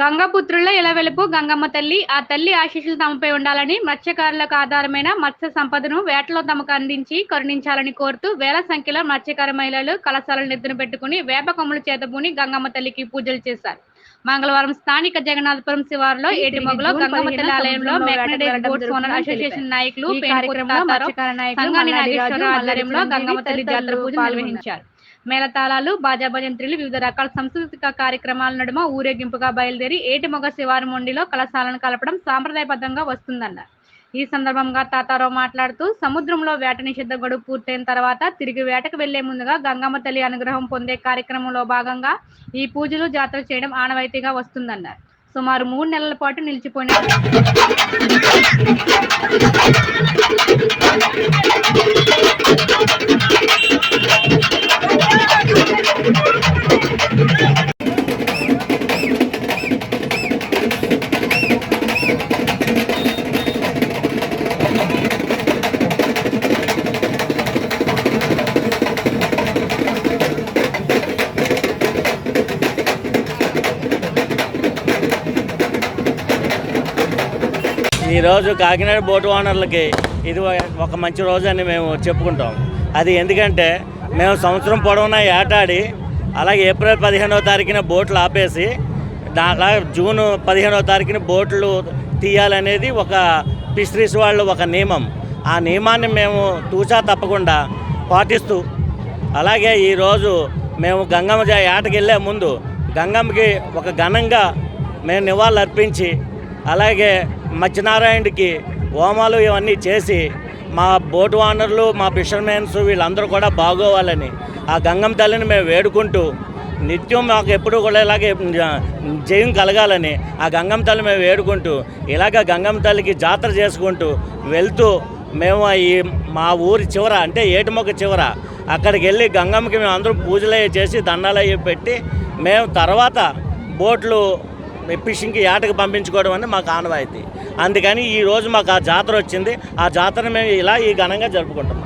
గంగాపుత్రుల్లో ఇలవెలుపు గంగమ్మ తల్లి. ఆ తల్లి ఆశీస్సులు తమపై ఉండాలని మత్స్యకారులకు ఆధారమైన మత్స్య సంపదను వేటలో తమకు అందించి కరుణించాలని కోరుతూ వేల సంఖ్యలో మత్స్యకార మహిళలు కళాశాలను ఎత్తున పెట్టుకుని వేప కొమ్ములు చేతబూని గంగమ్మ తల్లికి పూజలు చేశారు. మంగళవారం స్థానిక జగన్నాథపురం శివారులో ఏటిమొగలో గంగమ్మ తల్లి ఆలయంలో ఓనర్ అసోసియేషన్ నాయకులు మల్లాది నాగేశ్వరరావు ఆధ్వర్యంలో గంగమ్మ తల్లి జాతర పాల్గొన్నారు. నిర్వహించారు. మేళతాళాలు బాజాభజంత్రులు వివిధ రకాల సాంస్కృతిక కార్యక్రమాల నడుమ ఊరేగింపుగా బయలుదేరి ఏటిమొగ శివారు మొండిలో కళాశాలను కలపడం సాంప్రదాయబద్ధంగా వస్తుందన్నారు. ఈ సందర్భంగా తాతారావు మాట్లాడుతూ సముద్రంలో వేట నిషిద్ధ గడువు పూర్తయిన తర్వాత తిరిగి వేటకు వెళ్ళే ముందుగా గంగమ్మ తల్లి అనుగ్రహం పొందే కార్యక్రమంలో భాగంగా ఈ పూజలు జాతర చేయడం ఆనవాయితీగా వస్తుందన్నారు. సుమారు మూడు నెలల పాటు నిలిచిపోయిన ఈరోజు కాకినాడ బోటు ఓనర్లకి ఇది ఒక మంచి రోజు అని మేము చెప్పుకుంటాం. అది ఎందుకంటే మేము సంవత్సరం పొడవునా ఏటాడి అలాగే ఏప్రిల్ పదిహేనవ తారీఖున బోట్లు ఆపేసి దా- అలా జూన్ పదిహేనవ తారీఖున బోట్లు తీయాలనేది ఒక ఫిషరీస్ వాళ్ళు ఒక నియమం. ఆ నియమాన్ని మేము తూచా తప్పకుండా పాటిస్తూ అలాగే ఈరోజు మేము గంగమ్మ జా- ఏటకి వెళ్ళే ముందు గంగమ్మకి ఒక ఘనంగా మేము నివాళులు అర్పించి అలాగే మత్స్యనారాయణకి హోమాలు ఇవన్నీ చేసి మా బోట్ ఓనర్లు మా ఫిషర్మెన్స్ వీళ్ళందరూ కూడా బాగోవాలని ఆ గంగమ్మ తల్లిని మేము వేడుకుంటూ నిత్యం మాకు ఎప్పుడు కూడా ఇలాగే జయం కలగాలని ఆ గంగమ్మ తల్లి మేము వేడుకుంటూ ఇలాగ గంగమ్మ తల్లికి జాతర చేసుకుంటూ వెళ్తూ మేము ఈ మా ఊరి చివర అంటే ఏటిమొక్క చివర అక్కడికి వెళ్ళి గంగమ్మకి మేము అందరం పూజలు అవి చేసి దండాలు అవి పెట్టి మేము తర్వాత బోట్లు ఫిషింగ్కి ఏటకి పంపించుకోవడం అనేది మాకు ఆనవాయితీ. అందుకని ఈరోజు మాకు ఆ జాతర వచ్చింది. ఆ జాతర మేము ఇలా ఈ ఘనంగా జరుపుకుంటాం